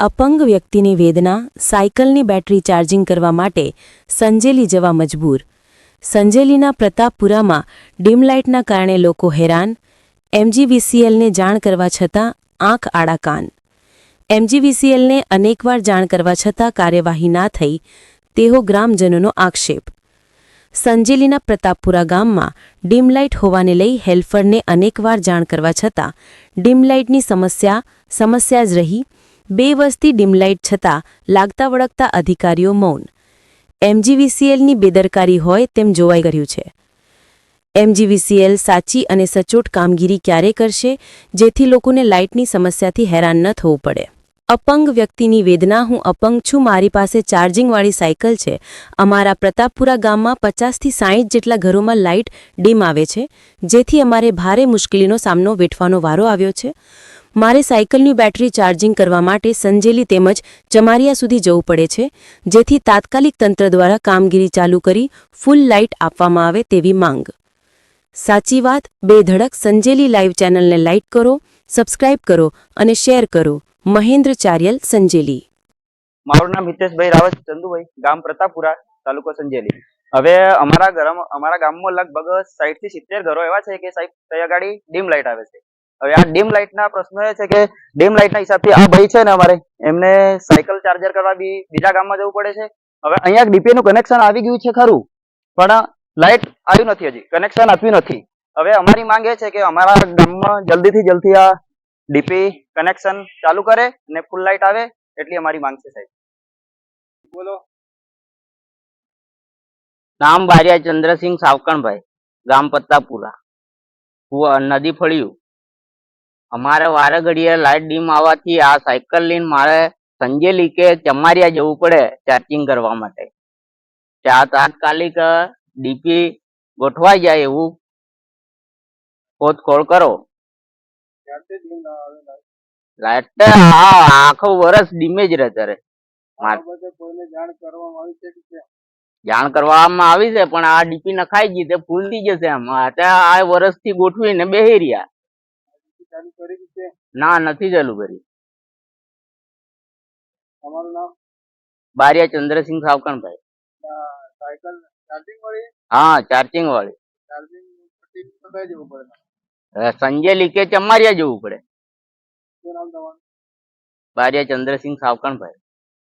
અપંગ વ્યક્તિની વેદના, સાયકલની બેટરી ચાર્જિંગ કરવા માટે સંજેલી જવા મજબૂર. સંજેલીના પ્રતાપપુરામાં ડીમ લાઇટના કારણે લોકો હેરાન. એમજીવીસીએલને જાણ કરવા છતાં આંખ આડા કાન એમજીવીસીએલને અનેકવાર જાણ કરવા છતાં કાર્યવાહી ના થઈ તેવો ગ્રામજનોનો આક્ષેપ. સંજેલીના પ્રતાપપુરા ગામમાં ડીમ લાઇટ હોવાને લઈ હેલ્ફરને અનેકવાર જાણ કરવા છતાં ડીમ લાઇટની સમસ્યા સમસ્યા જ રહી. બે વર્ષથી ડીમ લાઇટ છતાં લાગતા વળગતા અધિકારીઓ મૌન. એમજીવીસીએલની બેદરકારી હોય તેમ જોવાઈ ગયું છે. એમજીવીસીએલ સાચી અને સચોટ કામગીરી ક્યારે કરશે, જેથી લોકોને લાઇટની સમસ્યાથી હેરાન ન થવું પડે. અપંગ વ્યક્તિની વેદના, હું અપંગ છું, મારી પાસે ચાર્જિંગવાળી સાયકલ છે. અમારા પ્રતાપપુરા ગામમાં પચાસથી સાહીઠ જેટલા ઘરોમાં લાઇટ ડીમ આવે છે, જેથી અમારે ભારે મુશ્કેલીનો સામનો વેઠવાનો વારો આવ્યો છે. મારે સાયકલની બેટરી ચાર્જિંગ કરવા માટે સંજેલી તેમજ ચમારિયા સુધી જવું પડે છે, જેથી તાત્કાલિક તંત્ર દ્વારા કામગીરી ચાલુ કરી ફૂલ લાઇટ આપવામાં આવે તેવી માંગ. સાચી વાત, બેધડક સંજેલી લાઈવ ચેનલને લાઇક કરો, સબસ્ક્રાઇબ કરો અને શેર કરો. મહેન્દ્ર ચાર્યલ, સંજેલી. મારું નામ હિતેશભાઈ રાવત, ચંદુભાઈ, ગામ પ્રતાપપુરા, તાલુકો સંજેલી. હવે અમારા ઘર અમારા ગામમાં લગભગ સાઈઠથી સિત્તેર ઘરો એવા છે કે સાહેબ, ત્યાં ગાડી ડીમ લાઇટ આવે છે. હવે આ ડીમ લાઇટ ના પ્રશ્ન એ છે કે ડીમ લાઇટ ના હિસાબથી આ ભાઈ છે ને અમારે એમને સાયકલ ચાર્જર કરવા બી બીજા ગામમાં જવું પડે છે. હવે અહીંયા ડીપી નું કનેક્શન આવી ગયું છે ખરું પણ લાઇટ આવ્યું નથી હજી કનેક્શન આપ્યું નથી. હવે અમારી માંગ એ છે કે અમારા ગામમાં જલ્દીથી જલ્દી આ ડીપી કનેક્શન ચાલુ કરે અને ફૂલ લાઇટ આવે એટલી અમારી માંગ છે સાહેબ. બોલો. નામ બારિયા ચંદ્રસિંહ સાવકણભાઈ ગામ પત્તાપુરા. નદી ફળ્યું. અમારે વારે ઘડીએ લાઇટ ડીમ આવવાથી આ સાયકલ લઈને મારે સંજેલી કે ચમારિયા જવું પડે ચાર્જિંગ કરવા માટે. ત્યાં તાત્કાલિક ડીપી ગોઠવાઈ જાય એવું ખોદખોળ કરો. લાઇટ હા આખો વર્ષ ડીમે જ રહે જાણ કરવામાં આવી છે પણ આ ડીપી નખાઈ ગઈ તે ફૂલતી જશે આમાં. આ વર્ષથી ગોઠવીને બેહી રહ્યા. ના નથી ચાલુ કરી તમારું નામ? બારિયા ચંદ્રસિંહ સાવકણભાઈ સાયકલ ચાર્જિંગ વાળી? હા ચાર્જિંગ વાળી. ચાર્જિંગ જવું પડે સંજય સંજેલી કે ચમારિયા જવું પડે. શું નામ તમારું? બારિયા ચંદ્રસિંહ સાવકણભાઈ